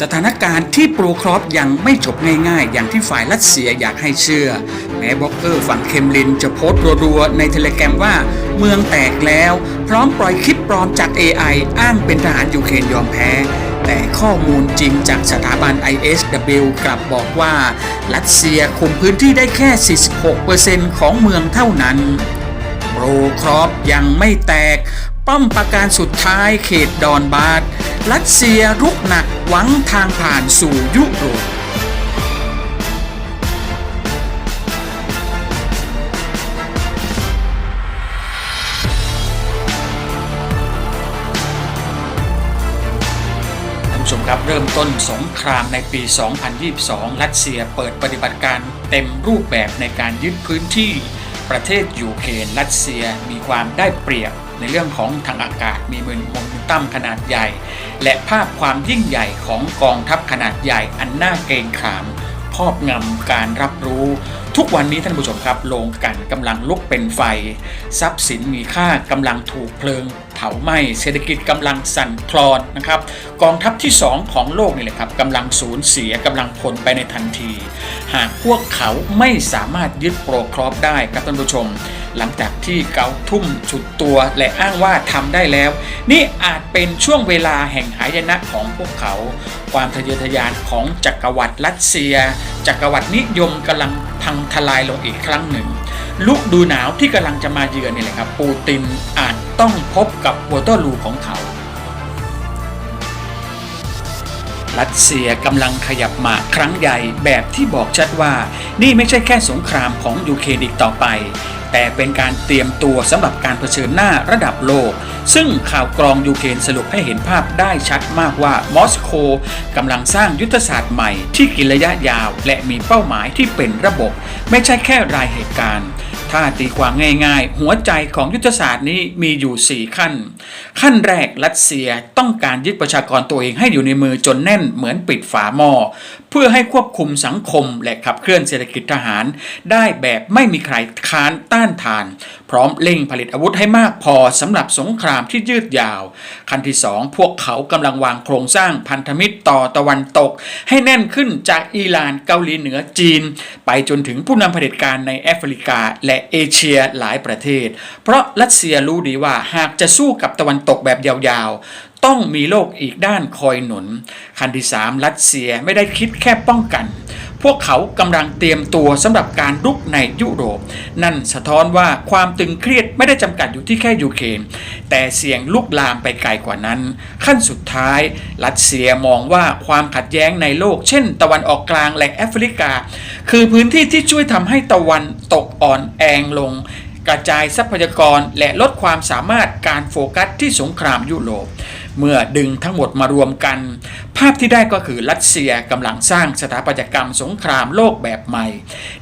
สถานการณ์ที่โปรครอฟยังไม่จบง่ายๆ อย่างที่ฝ่ายรัสเซียอยากให้เชื่อ แม้บล็อกเกอร์ฝั่งเคมลินจะโพสต์รัวๆ ในเทเลแกรมว่าเมืองแตกแล้ว พร้อมปล่อยคลิปปลอมจาก AI อ้างเป็นทหารยูเครนยอมแพ้ แต่ข้อมูลจริงจากสถาบัน ISW กลับบอกว่า รัสเซียคุมพื้นที่ได้แค่ 46%ของเมืองเท่านั้นโปรครอปยังไม่แตก ป้อมปราการสุดท้ายเขตดอนบาดรัสเซียรุกหนักหวังทางผ่านสู่ยุโรปท่านผู้ชมครับเริ่มต้นสงครามในปี 2022 รัสเซียเปิดปฏิบัติการเต็มรูปแบบในการยึดพื้นที่ ประเทศยูเครนรัสเซียมีความได้เปรียบ ในเรื่องของทางอากาศมีมือมนตั้มขนาดใหญ่ และภาพความยิ่งใหญ่ของกองทัพขนาดใหญ่อันน่าเกรงขามครอบงำการรับรู้ ทุกวันนี้ท่านผู้ชมครับโรงกันกำลังลุกเป็นไฟ ทรัพย์สินมีค่ากำลังถูกเพลิงเผาไหม้เศรษฐกิจกำลังสั่นคลอนนะครับกองทัพที่ 2 ของโลกนี่แหละครับกำลังสูญเสียกำลังพลไปในทันที หากพวกเขาไม่สามารถยึดโปรครอปได้ครับท่านผู้ชม หลังจากที่เกาทุ่มฉุดตัวและอ้างว่าทำได้แล้ว นี่อาจเป็นช่วงเวลาแห่งหายนะของพวกเขา ความทะเยอทะยานของจักรวรรดิรัสเซีย จักรวรรดินิยมกำลังพังทลายลงอีกครั้งหนึ่งลุกดูหนาวที่กำลังจะมาเยือนนี่แหละครับ ปูตินอาจต้องพบกับวอเตอร์ลูของเขารัสเซียกำลังขยับมาครั้งใหญ่แบบที่บอกชัดว่า นี่ไม่ใช่แค่สงครามของยูเครนอีกต่อไป แต่เป็นการเตรียมตัวสำหรับการเผชิญหน้าระดับโลก ซึ่งข่าวกรองยูเครนสรุปให้เห็นภาพได้ชัดมากว่ามอสโกกำลังสร้างยุทธศาสตร์ใหม่ที่กินระยะยาว และมีเป้าหมายที่เป็นระบบ ไม่ใช่แค่รายเหตุการณ์ ถ้าตีความง่ายๆ หัวใจของยุทธศาสตร์นี้มีอยู่ 4 ขั้น ขั้นแรกรัสเซียต้องการยึดประชากรตัวเองให้อยู่ในมือจนแน่นเหมือนปิดฝาหม้อเพื่อให้ควบคุมสังคมและขับเคลื่อนเศรษฐกิจทหาร ได้แบบไม่มีใครค้านต้านทาน พร้อมเร่งผลิตอาวุธให้มากพอสำหรับสงครามที่ยืดยาว ขั้นที่ 2 พวกเขากำลังวางโครงสร้างพันธมิตรต่อตะวันตก ให้แน่นขึ้นจากอิหร่านเกาหลีเหนือจีน ไปจนถึงผู้นำเผด็จการในแอฟริกาและเอเชียหลายประเทศ เพราะรัสเซียรู้ดีว่าหากจะสู้กับตะวันตกแบบยาวๆ ต้องมีโลกอีกด้านคอยหนุน ขั้นที่ 3 รัสเซียไม่ได้คิดแค่ป้องกัน พวกเขากำลังเตรียมตัวสำหรับการรุกในยุโรป นั่นสะท้อนว่าความตึงเครียดไม่ได้จำกัดอยู่ที่แค่ยูเครนแต่เสี่ยงลุกลามไปไกลกว่านั้น ขั้นสุดท้าย รัสเซียมองว่าความขัดแย้งในโลก เช่น ตะวันออกกลางและแอฟริกา คือพื้นที่ที่ช่วยทำให้ตะวันตกอ่อนแองลงกระจายทรัพยากรและลดความสามารถการโฟกัสที่สงครามยุโรป เมื่อดึงทั้งหมดมารวมกัน ภาพที่ได้ก็คือรัสเซียกำลังสร้างสถาปัตยกรรมสงครามโลกแบบใหม่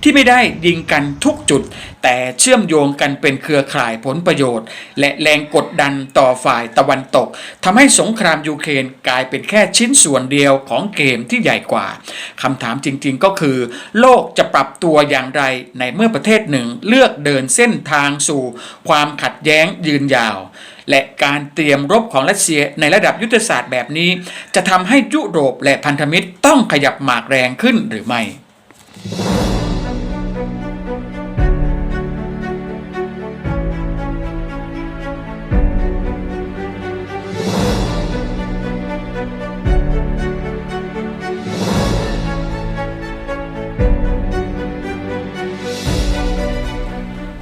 ที่ไม่ได้ยิงกันทุกจุด แต่เชื่อมโยงกันเป็นเครือข่ายผลประโยชน์ และแรงกดดันต่อฝ่ายตะวันตกทำให้สงครามยูเครนกลายเป็นแค่ชิ้นส่วนเดียวของเกมที่ใหญ่กว่าคำถามจริงๆก็คือ โลกจะปรับตัวอย่างไรในเมื่อประเทศหนึ่งเลือกเดินเส้นทางสู่ความขัดแย้งยืนยาว และการเตรียมรบของรัสเซียในระดับยุทธศาสตร์แบบนี้ จะทำให้ยุโรปและพันธมิตรต้องขยับหมากแรงขึ้นหรือไม่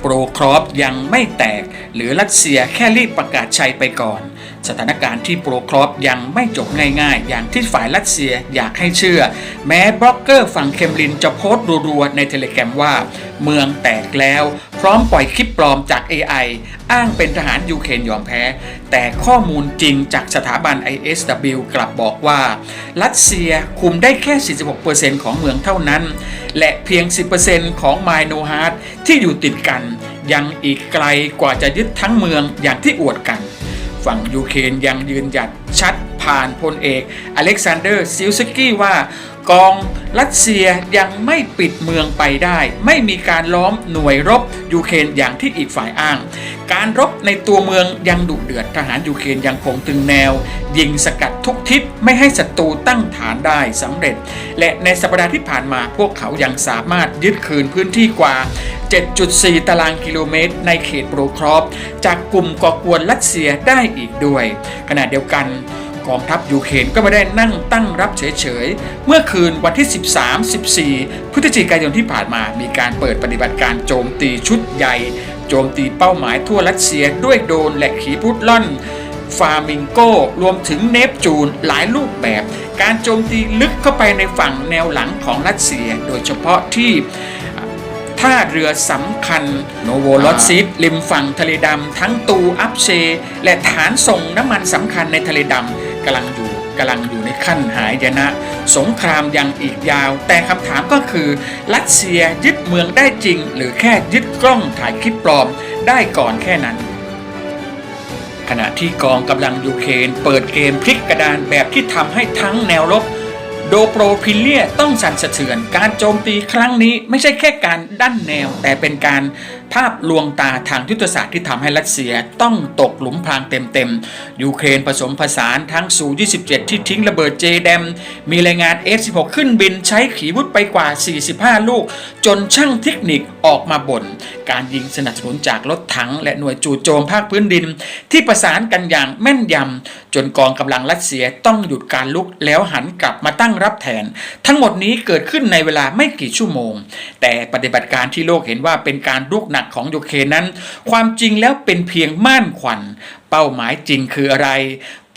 โปรครอปยังไม่แตก หรือรัสเซียแค่รีบประกาศชัยไปก่อน สถานการณ์ที่โปรครอปยังไม่จบง่ายๆ อย่างที่ฝ่ายรัสเซียอยากให้เชื่อ แม้บล็อกเกอร์ฝั่งเคมลินจะโพสต์รัวๆในเทเลแกรมว่า เมืองแตกแล้ว พร้อมปล่อยคลิปปลอมจาก AI อ้างเป็นทหารยูเครนยอมแพ้ แต่ข้อมูลจริงจากสถาบัน ISW กลับบอกว่า รัสเซียคุมได้แค่ 46%ของเมืองเท่านั้น และเพียง 10%ของไมโนฮาร์ดที่อยู่ติดกัน ยังอีกไกลกว่าจะยึดทั้งเมืองอย่างที่อวดกัน ฝั่งยูเครนยังยืนหยัดชัดผ่านพลเอกอเล็กซานเดอร์ซิลสกี้ว่ากองรัสเซียยังไม่ปิดเมืองไปได้ ไม่มีการล้อมหน่วยรบยูเครนอย่างที่อีกฝ่ายอ้าง การรบในตัวเมืองยังดุเดือดทหารยูเครนยังคงตึงแนว ยิงสกัดทุกทิศไม่ให้ศัตรูตั้งฐานได้สำเร็จ และในสัปดาห์ที่ผ่านมาพวกเขายังสามารถยึดคืนพื้นที่กว่า 7.4 ตารางกิโลเมตร ในเขตโปรครอฟจากกลุ่มก่อกวนรัสเซียได้อีกด้วย ขณะเดียวกันกองทัพยูเครนก็ไม่ได้นั่งตั้งรับเฉยๆ เมื่อคืนวันที่ 13-14 พฤศจิกายนที่ผ่านมามีการเปิดปฏิบัติการโจมตีชุดใหญ่ โจมตีเป้าหมายทั่วรัสเซียด้วยโดรนและขีพุทล่อนฟามิงโกรวมถึงเนปจูนหลายรูปแบบ การโจมตีลึกเข้าไปในฝั่งแนวหลังของรัสเซีย โดยเฉพาะที่ ท่าเรือสำคัญ โนโวลอดซิสริมฝั่งทะเลดำทั้งตูอัพเช และฐานส่งน้ำมันสำคัญในทะเลดำกำลังอยู่กำลังอยู่ในขั้นหายนะ สงครามยังอีกยาว แต่คำถามก็คือ รัสเซียยึดเมืองได้จริง หรือแค่ยึดกล้องถ่ายคลิปปลอมได้ก่อนแค่นั้น ขณะที่กองกำลังยูเครนเปิดเกมพลิกกระดานแบบที่ทำให้ทั้งแนวรบ โดโปรพิเลียต้องสั่นสะเทือน การโจมตีครั้งนี้ไม่ใช่แค่การดั้นแนว แต่เป็นการภาพลวงตาทางยุทธศาสตร์ที่ทำให้รัสเซียต้องตกหลุมพรางเต็มๆ ยูเครนผสมผสานทั้งสู 27 ที่ทิ้งระเบิดเจแดม มีรายงาน F16 ขึ้นบินใช้ขีวุธไปกว่า 45 ลูก จนช่างเทคนิคออกมาบ่น การยิงสนับสนุนจากรถถัง และหน่วยจู่โจมภาคพื้นดิน ที่ประสานกันอย่างแม่นยำ จนกองกำลังรัสเซียต้องหยุดการลุกแล้วหันกลับมาตั้งรับแทน ทั้งหมดนี้เกิดขึ้นในเวลาไม่กี่ชั่วโมง แต่ปฏิบัติการที่โลกเห็นว่าเป็นการลุกหนักของยูเครนนั้น ความจริงแล้วเป็นเพียงม่านขวัญ เป้าหมายจริงคืออะไร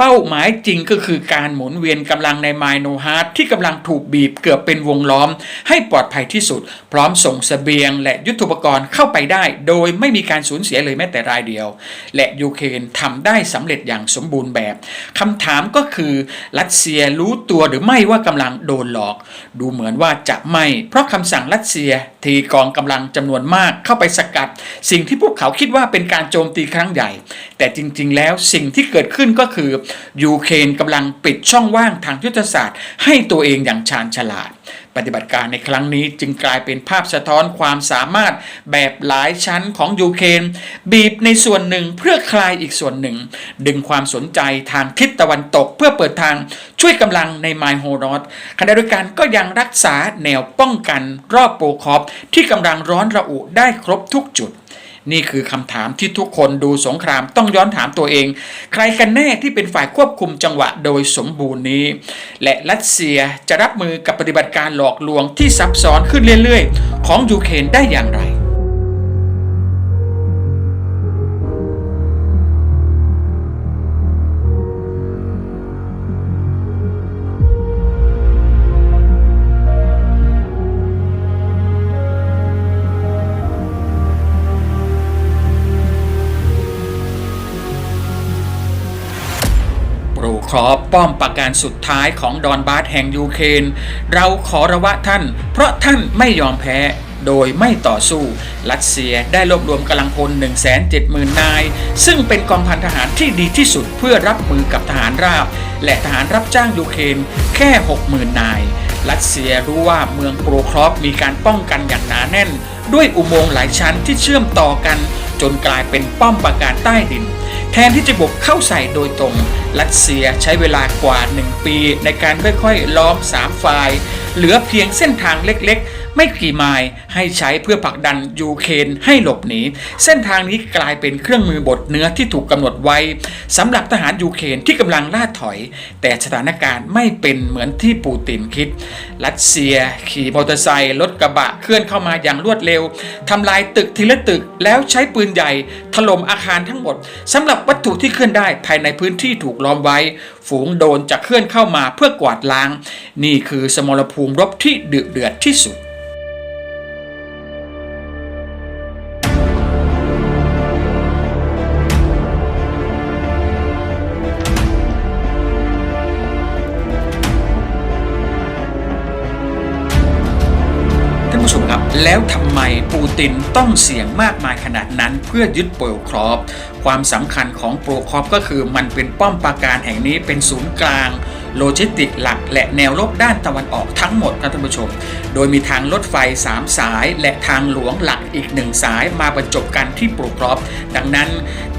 เป้าหมายจริงก็คือการหมุนเวียนกำลังในไมโนฮาร์ดที่กำลังถูกบีบเกือบเป็นวงล้อม ให้ปลอดภัยที่สุด พร้อมส่งสเสบียง และยุทโธปกรณ์เข้าไปได้ โดยไม่มีการสูญเสียเลยแม้แต่รายเดียว และยูเครนทำได้สำเร็จอย่างสมบูรณ์แบบคำถามก็คือรัสเซียรู้ตัวหรือไม่ว่ากำลังโดนหลอก ดูเหมือนว่าจะไม่ เพราะคำสั่งรัสเซียทีกองกำลังจำนวนมากเข้าไปสกัด สิ่งที่พวกเขาคิดว่าเป็นการโจมตีครั้งใหญ่ แต่จริง ๆ แล้วสิ่งที่เกิดขึ้นก็คือยูเครนกำลังปิดช่องว่างทางยุทธศาสตร์ ให้ตัวเองอย่างชาญฉลาด ปฏิบัติการในครั้งนี้จึงกลายเป็นภาพสะท้อนความสามารถแบบหลายชั้นของยูเครนบีบในส่วนหนึ่งเพื่อคลายอีกส่วนหนึ่ง ดึงความสนใจทางทิศตะวันตกเพื่อเปิดทางช่วยกำลังในไมโฮรอดขณะเดียวกันก็ยังรักษาแนวป้องกันรอบโปรคอฟที่กำลังร้อนระอุได้ครบทุกจุด นี่คือคำถามที่ทุกคนดูสงครามต้องย้อนถามตัวเอง ใครกันแน่ที่เป็นฝ่ายควบคุมจังหวะโดยสมบูรณ์นี้ และรัสเซียจะรับมือกับปฏิบัติการหลอกลวงที่ซับซ้อนขึ้นเรื่อยๆ ของยูเครนได้อย่างไร โปรครอป้อมปราการสุดท้ายของดอนบาสแห่งยูเครนเราขอระวะท่าน เพราะท่านไม่ยอมแพ้โดยไม่ต่อสู้ รัสเซียได้รวบรวมกำลังพล 170,000 นาย ซึ่งเป็นกองพันทหารที่ดีที่สุดเพื่อรับมือกับทหารราบ และทหารรับจ้างยูเครนแค่ 60,000 นาย รัสเซียรู้ว่าเมืองโปรครอปมีการป้องกันอย่างหนาแน่น ด้วยอุโมงค์หลายชั้นที่เชื่อมต่อกัน จนกลายเป็นป้อมปราการใต้ดิน แทนที่จะบุกเข้าใส่โดยตรง รัสเซียใช้เวลากว่า 1 ปีในการค่อยๆ ล้อม 3 ฝ่าย เหลือเพียงเส้นทางเล็กๆ ไม่กี่ไมล์ให้ใช้เพื่อผลักดันยูเครนให้หลบหนี เส้นทางนี้กลายเป็นเครื่องมือบดเนื้อที่ถูกกำหนดไว้สำหรับทหารยูเครนที่กำลังล่าถอย แต่สถานการณ์ไม่เป็นเหมือนที่ปูตินคิด รัสเซีย ขี่มอเตอร์ไซค์รถกระบะเคลื่อนเข้ามาอย่างรวดเร็วทำลายตึกทีละตึกแล้วใช้ปืนใหญ่ถล่มอาคารทั้งหมดสำหรับวัตถุที่เคลื่อนได้ภายในพื้นที่ถูกล้อมไว้ ฝูงโดนจะเคลื่อนเข้ามาเพื่อกวาดล้าง นี่คือสมรภูมิรบที่เดือดเดือดที่สุด แล้วทำไมปูตินต้องเสี่ยงมากมายขนาดนั้นเพื่อยึดโปรครอบ ความสำคัญของโปรครอบก็คือมันเป็นป้อมปราการแห่งนี้เป็นศูนย์กลาง โลจิสติกหลักและแนวรบด้านตะวันออกทั้งหมดครับท่านผู้ชม โดยมีทางรถไฟ 3 สาย และทางหลวงหลักอีกหนึ่งสายมาบรรจบกันที่ปลูกรอบ ดังนั้น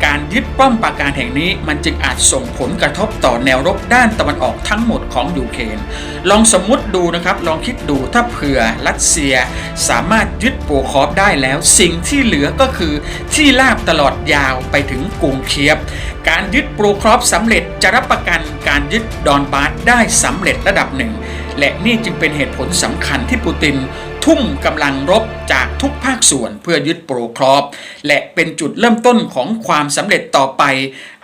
การยึดป้อมปราการแห่งนี้มันจึงอาจส่งผลกระทบต่อแนวรบด้านตะวันออกทั้งหมดของยูเครนลองสมมุติดูนะครับ ลองคิดดูถ้าเผื่อรัสเซียสามารถยึดโปรคอฟได้แล้ว สิ่งที่เหลือก็คือที่ลาบตลอดยาวไปถึงกรุงเคียบ การยึดโปรคอฟสำเร็จจะรับประกันการยึดดอนบาสได้สำเร็จระดับหนึ่ง และนี่จึงเป็นเหตุผลสำคัญที่ปูตินทุ่มกำลังรบจากทุกภาคส่วนเพื่อยึดโปรครอปและเป็นจุดเริ่มต้นของความสำเร็จต่อไป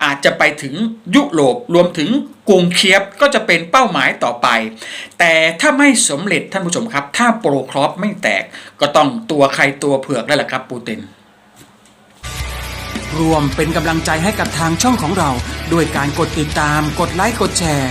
อาจจะไปถึงยุโรปรวมถึงกรุงเคียบก็จะเป็นเป้าหมายต่อไป แต่ถ้าไม่สำเร็จท่านผู้ชมครับ ถ้าโปรครอปไม่แตกก็ต้องตัวใครตัวเผือกแล้วล่ะครับปูตินรวมเป็นกำลังใจให้กับทางช่องของเรา ด้วยการกดติดตาม กดไลค์ กดแชร์